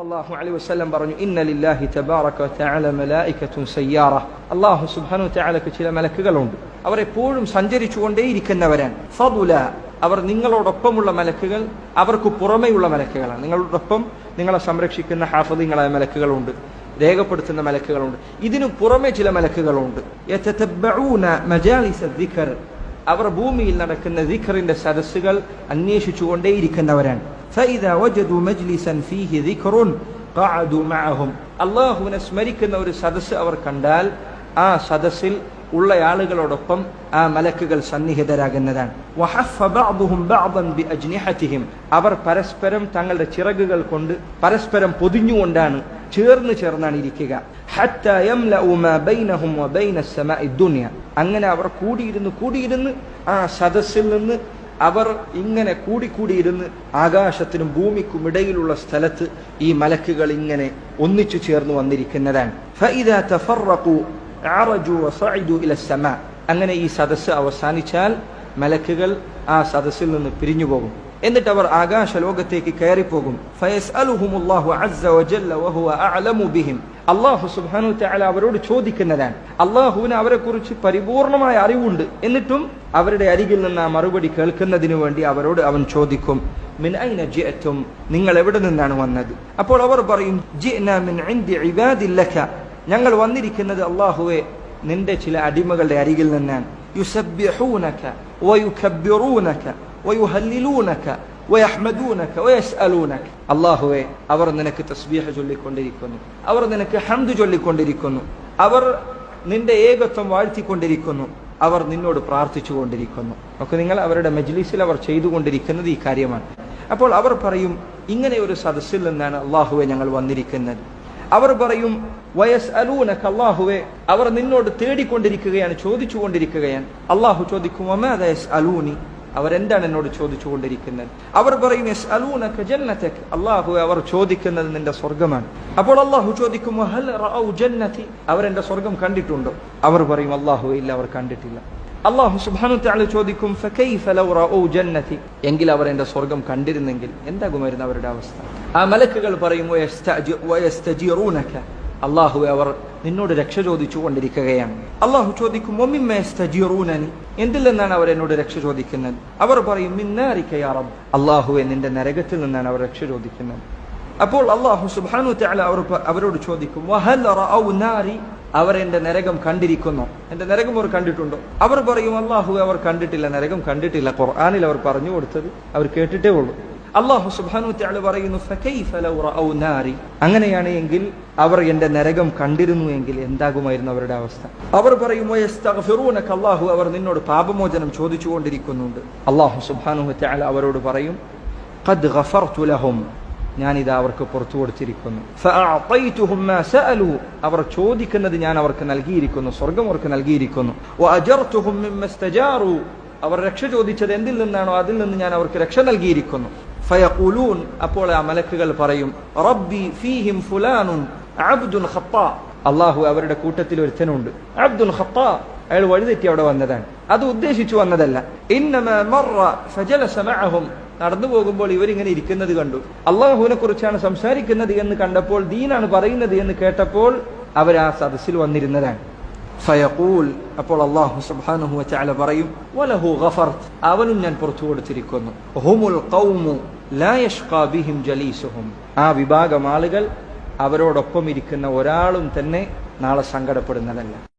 സല്ലല്ലാഹു അലൈഹി വസല്ലം പറഞ്ഞു ഇന്ന ലില്ലാഹി തബാറക വതആല മലായികത്തുൻ സയ്യാറ. അല്ലാഹു സുബ്ഹാനഹു വതആലക്ക് ചില മലക്കുകളുണ്ട്. അവർ എപ്പോഴും സഞ്ചരിച്ചുകൊണ്ടേയിരിക്കുന്നവരാണ്. ഫദുല അവർ നിങ്ങളോടൊപ്പമുള്ള മലക്കുകൾ അവർക്ക് പുറമെയുള്ള മലക്കുകളാണ്. നിങ്ങളോടൊപ്പം നിങ്ങളെ സംരക്ഷിക്കുന്ന ഹാഫദിങ്ങളായ മലക്കുകളുണ്ട് രേഖപ്പെടുത്തുന്ന മലക്കുകളുണ്ട്. ഇതിനു പുറമെ ചില മലക്കുകളുണ്ട്. അവർ ഭൂമിയിൽ നടക്കുന്ന ദിഖറിന്റെ സദസ്സുകൾ അന്വേഷിച്ചുകൊണ്ടേയിരിക്കുന്നവരാണ്. ഫൈദ وجدوا مجلسا فيه ذكر قعدوا معهم അല്ലാഹുവിനെ സ്മരിക്കുന്ന ഒരു സദസ് അവർ കണ്ടാൽ ആ സദസ്സിൽ ഉള്ള ആളുകളോടൊപ്പം ആ മലക്കുകൾ സന്നിഹിതരാകുന്നതാണ്. അവർ പരസ്പരം തങ്ങളുടെ ചിറകുകൾ കൊണ്ട് പരസ്പരം പൊതിഞ്ഞുകൊണ്ടാണ് ചേർന്ന് ചേർന്നാണ് ഇരിക്കുക. അങ്ങനെ അവർ കൂടിയിരുന്ന് കൂടിയിരുന്ന് ആ സദസ്സിൽ നിന്ന് അവർ ഇങ്ങനെ കൂടിക്കൂടിയിരുന്ന് ആകാശത്തിനും ഭൂമിക്കും ഇടയിലുള്ള സ്ഥലത്ത് ഈ മലക്കുകൾ ഇങ്ങനെ ഒന്നിച്ചു ചേർന്ന് വന്നിരിക്കുന്നതാണ്. അങ്ങനെ ഈ സദസ്സ് അവസാനിച്ചാൽ മലക്കുകൾ ആ സദസ്സിൽ നിന്ന് പിരിഞ്ഞു പോകും എന്നിട്ട് അവർ ആകാശ ലോകത്തേക്ക് കയറിപ്പോകും അള്ളാഹു സുബ്ഹാനഹു തആല അവരോട് ചോദിക്കുന്നതാണ് അള്ളാഹുവിന് അവരെ കുറിച്ച് പരിപൂർണമായ അറിവുണ്ട്. എന്നിട്ടും അവരുടെ അരികിൽ നിന്ന് ആ മറുപടി കേൾക്കുന്നതിന് വേണ്ടി അവരോട് അവൻ ചോദിക്കും മിൻ ഐന ജിഅതും നിങ്ങൾ എവിടെ നിന്നാണ് വന്നത്? അപ്പോൾ അവർ പറയും ജിഅന മിൻ ഇൻദി ഇബാദില്ലക. ഞങ്ങൾ വന്നിരിക്കുന്നത് അള്ളാഹുവെ നിന്റെ ചില അടിമകളുടെ അരികിൽ നിന്നാണ്. യുസബ്ബിഹൂനക വയുകബ്ബിറൂനക. വയുഹല്ലിലൂനക വയഹ്മദൂനക വയസ്അലൂനക അല്ലാഹുവേ അവർ നിനക്ക് തസ്ബീഹ് ചൊല്ലിക്കൊണ്ടിരിക്കുന്നു. അവർ നിനക്ക് ഹംദ് ചൊല്ലിക്കൊണ്ടിരിക്കുന്നു. അവർ നിന്റെ ഏകത്വം വാഴ്ത്തിക്കൊണ്ടിരിക്കുന്നു. അവർ നിന്നോട് പ്രാർത്ഥിച്ചു കൊണ്ടിരിക്കുന്നു ഒക്കെ നിങ്ങൾ അവരുടെ മജ്ലിസിൽ അവർ ചെയ്തുകൊണ്ടിരിക്കുന്നത് ഈ കാര്യമാണ്. അപ്പോൾ അവർ പറയും ഇങ്ങനെ ഒരു സദസ്സിൽ നിന്നാണ് അള്ളാഹുവെ ഞങ്ങൾ വന്നിരിക്കുന്നത്. അവർ പറയും വയസ് അലൂനക്ക് അള്ളാഹുവെ അവർ നിന്നോട് തേടിക്കൊണ്ടിരിക്കുകയാണ് ചോദിച്ചുകൊണ്ടിരിക്കുകയാണ്. അള്ളാഹു ചോദിക്കും അലൂനി അവരെന്താണ് എന്നോട് ചോദിച്ചുകൊണ്ടിരിക്കുന്നത്? അവർ പറയുന്നു അള്ളാഹു അവർ ചോദിക്കുന്നത് നിന്റെ സ്വർഗമാണ് അപ്പോൾ അള്ളാഹു ചോദിക്കും അവരെന്റെ സ്വർഗം കണ്ടിട്ടുണ്ടോ? അവർ പറയും അള്ളാഹു ഇല്ല അവർ കണ്ടിട്ടില്ല. അള്ളാഹു തആല ചോദിക്കും എങ്കിൽ അവർ എന്റെ സ്വർഗം കണ്ടിരുന്നെങ്കിൽ എന്താകുമായിരുന്നു അവരുടെ അവസ്ഥ? ആ മലക്കുകൾ പറയും അള്ളാഹു അവർ നിന്നോട് രക്ഷ ചോദിച്ചുകൊണ്ടിരിക്കുകയാണ് അള്ളാഹു ചോദിക്കും എന്തിൽ നിന്നാണ് അവർ എന്നോട് രക്ഷ ചോദിക്കുന്നത്? അവർ പറയും മിന്നാരിക യാ റബ്ബ്. അള്ളാഹുവെ നിന്റെ നരകത്തിൽ നിന്നാണ് അവർ രക്ഷ ചോദിക്കുന്നത്. അപ്പോൾ അള്ളാഹു തആല അവർ അവരോട് ചോദിക്കും അവർ എന്റെ നരകം കണ്ടിരിക്കുന്നു. എന്റെ നരകം അവർ കണ്ടിട്ടുണ്ടോ? അവർ പറയും അള്ളാഹു അവർ കണ്ടിട്ടില്ല. നരകം കണ്ടിട്ടില്ല. ഖുർആാനിൽ അവർ പറഞ്ഞു കൊടുത്തത് അവർ കേട്ടിട്ടേ ഉള്ളൂ. അള്ളാഹു സുബാനു തആല പറയുന്നു നാരി. അങ്ങനെയാണ് എങ്കിൽ അവർ എന്റെ നരകം കണ്ടിരുന്നു എങ്കിൽ എന്താകുമായിരുന്നു അവരുടെ അവസ്ഥ? അവർ പറയും വയസ്തഗ്ഫിറൂനക അള്ളാഹു അവർ നിന്നോട് പാപമോചനം ചോദിച്ചുകൊണ്ടിരിക്കുന്നുണ്ട്. അള്ളാഹു സുബാനു തആല അവരോട് പറയും ഖദ് ഗഫർതു ലഹും. ഞാനിത് അവർക്ക് പുറത്തു കൊടുത്തിരിക്കുന്നു. അവർ ചോദിക്കുന്നത് ഞാൻ അവർക്ക് നൽകിയിരിക്കുന്നു സ്വർഗം അവർക്ക് നൽകിയിരിക്കുന്നു. അവർ രക്ഷ ചോദിച്ചത് എന്തിൽ നിന്നാണോ? അതിൽ നിന്ന് ഞാൻ അവർക്ക് രക്ഷ നൽകിയിരിക്കുന്നു. ഫയഖൂലൂൻ അപ്പോൾ ആ മലക്കുകൾ പറയും റബ്ബി ഫീഹിം ഫുലാനുൻ അബ്ദുൻ ഖത്താ. അള്ളാഹു അവരുടെ കൂട്ടത്തിൽ ഒരുത്തനുണ്ട്. അബ്ദുൽ ഖത്താ അയാൾ വഴിതെറ്റി അവിടെ വന്നതാണ്. അത് ഉദ്ദേശിച്ചു വന്നതല്ല. നടന്നു പോകുമ്പോൾ ഇവരിങ്ങനെ ഇരിക്കുന്നത് കണ്ടു. അള്ളാഹുവിനെ കുറിച്ചാണ് സംസാരിക്കുന്നത് എന്ന് കണ്ടപ്പോൾ ദീനാണ് പറയുന്നത് എന്ന് കേട്ടപ്പോൾ അവർ ആ സദസ്സിൽ വന്നിരുന്നതാണ്. ഫയഖൂൽ അപ്പോൾ അള്ളാഹു സുബ്ഹാനഹു വതആല പറയും വലഹു ഗഫർത്. അവനും ഞാൻ പുറത്തു കൊടുത്തിരിക്കുന്നു. ഖൗമു ലാ യഷ്ഖാ ബിഹിം ജലീസുഹും. ആ വിഭാഗം ആളുകൾ അവരോടൊപ്പം ഇരിക്കുന്ന ഒരാളും തന്നെ നാളെ സങ്കടപ്പെടുന്നതല്ല.